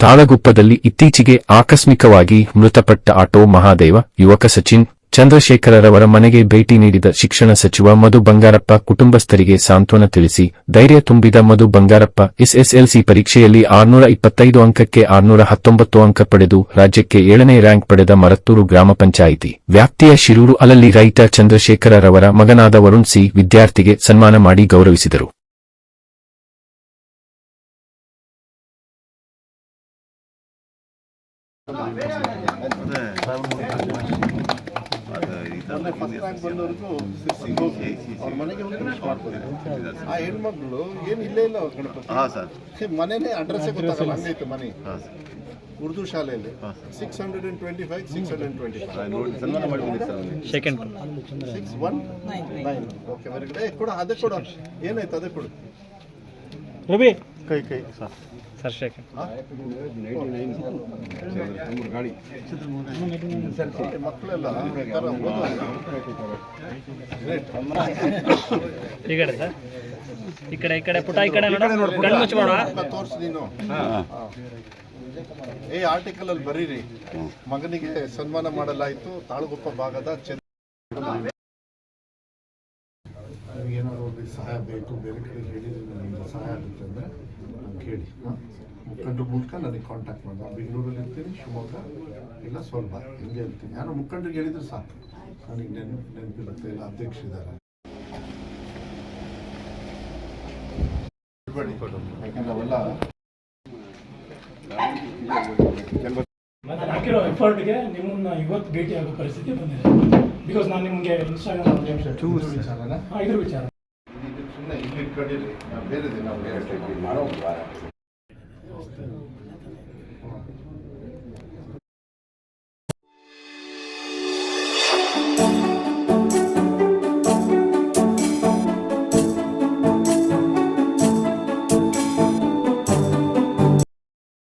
ತಾಳಗುಪ್ಪದಲ್ಲಿ ಇತ್ತೀಚೆಗೆ ಆಕಸ್ಮಿಕವಾಗಿ ಮೃತಪಟ್ಟ ಆಟೋ ಮಹಾದೇವ, ಯುವಕ ಸಚಿನ್, ಚಂದ್ರಶೇಖರರವರ ಮನೆಗೆ ಭೇಟಿ ನೀಡಿದ ಶಿಕ್ಷಣ ಸಚಿವ ಮಧು ಬಂಗಾರಪ್ಪ ಕುಟುಂಬಸ್ಥರಿಗೆ ಸಾಂತ್ವನ ತಿಳಿಸಿ, ಧೈರ್ಯ ತುಂಬಿದ ಮಧು ಬಂಗಾರಪ್ಪ ಎಸ್ಎಸ್ಎಲ್ಸಿ ಪರೀಕ್ಷೆಯಲ್ಲಿ ಆರ್ನೂರ ಇಪ್ಪತ್ತೈದು ಅಂಕಕ್ಕೆ ಆರ್ನೂರ ಹತ್ತೊಂಬತ್ತು ಅಂಕ ಪಡೆದು ರಾಜ್ಯಕ್ಕೆ ಏಳನೇ ರ್ಯಾಂಕ್ ಪಡೆದ ಮರತ್ತೂರು ಗ್ರಾಮ ಪಂಚಾಯಿತಿ. ವ್ಯಾಪ್ತಿಯ ಶಿರೂರು ಅಲಲ್ಲಿ ರೈತ ಚಂದ್ರಶೇಖರರವರ ಮಗನಾದ ವರುಣ್ ಸಿ ವಿದ್ಯಾರ್ಥಿಗೆ ಸನ್ಮಾನ ಮಾಡಿ ಗೌರವಿಸಿದರು. ಆ ಹೆಣ್ಮಕ್ಳು ಏನು ಇಲ್ಲೇ ಇಲ್ಲ ಅವ್ರ ಗಣಪತಿ ಮನೇನೆ ಸರ್ ಹೇ, ಮನೆನೇ ಅಡ್ರೆಸ್ ಗೊತ್ತಾಗಲ್ಲ ಹಂಗೈತೆ ಮನೆ ಹಾಂ ಸರ್ ಉರ್ದು ಶಾಲೆಯಲ್ಲಿ six hundred and twenty five six hundred twenty five. Second six one nine okay very good ಕೊಡು ಅದೇ ಕೊಡು. ಏನಾಯ್ತು ಅದೇ ಕೊಡು. ರವಿ ಕೈ ಕೈ. ಸರ್ ಸರ್ ಸೆಕೆಂಡ್ ಮಕ್ಕಳೆಲ್ಲ ಈ ಕಡೆ ಸರ್. ಈ ಕಡೆ ಈ ಕಡೆ ಪುಟ ಈ ಕಡೆ ಕಣ್ಣು ತೋರ್ಸು ನೀನು. ಆರ್ಟಿಕಲ್ ಅಲ್ಲಿ ಬರೀರಿ. ಮಗನಿಗೆ ಸನ್ಮಾನ ಮಾಡಲಾಯಿತು. ತಾಳಗುಪ್ಪ ಭಾಗದ ಸಹಾಯ ಬೇಕು ಬೇರೆ ಕಡೆ ಹೇಳಿದ್ರೆ ನನಗೆ ಸಹಾಯ ಆಗುತ್ತೆ ಅಂದರೆ ಕೇಳಿ ಹೇಳಿ. ಮುಖಂಡ್ರ ಮೂಲಕ ನನಗೆ ಕಾಂಟ್ಯಾಕ್ಟ್ ಮಾಡಿ. ನಾನು ಬೆಂಗಳೂರಲ್ಲಿ ಇರ್ತೀನಿ ಶಿವಮೊಗ್ಗ ಇಲ್ಲ ಸ್ವಲ್ಪ ಹಿಂಗೆ ಇರ್ತೀನಿ. ಯಾರೋ ಮುಖಂಡರಿಗೆ ಹೇಳಿದ್ರೆ ಸಾಕು. ನನಗೆ ನೆನಪು ನೆನಪಿರುತ್ತೆ ಇಲ್ಲ ಅಧ್ಯಕ್ಷ ಇದ್ದಾರೆ. ಯಾಕಂದ್ರೆ ಅವೆಲ್ಲ ನಾನು ಹಾಕಿರೋ ಎಫರ್ಟ್ಗೆ ನಿಮ್ಮನ್ನ ಇವತ್ತು ಭೇಟಿ ಆಗೋ ಪರಿಸ್ಥಿತಿ ಬಂದಿದೆ. ಬಿಕಾಸ್ ನಾನು ನಿಮಗೆ ಇನ್ಸ್ಟಾಗ್ರಾಮ್ ಇದ್ರ ವಿಚಾರ. ಇಲ್ಲಿ ನಾವು ಬೇರೆ ದಿನ ಬೇರೆ ಟೈಪ್ ಮಾಡೋ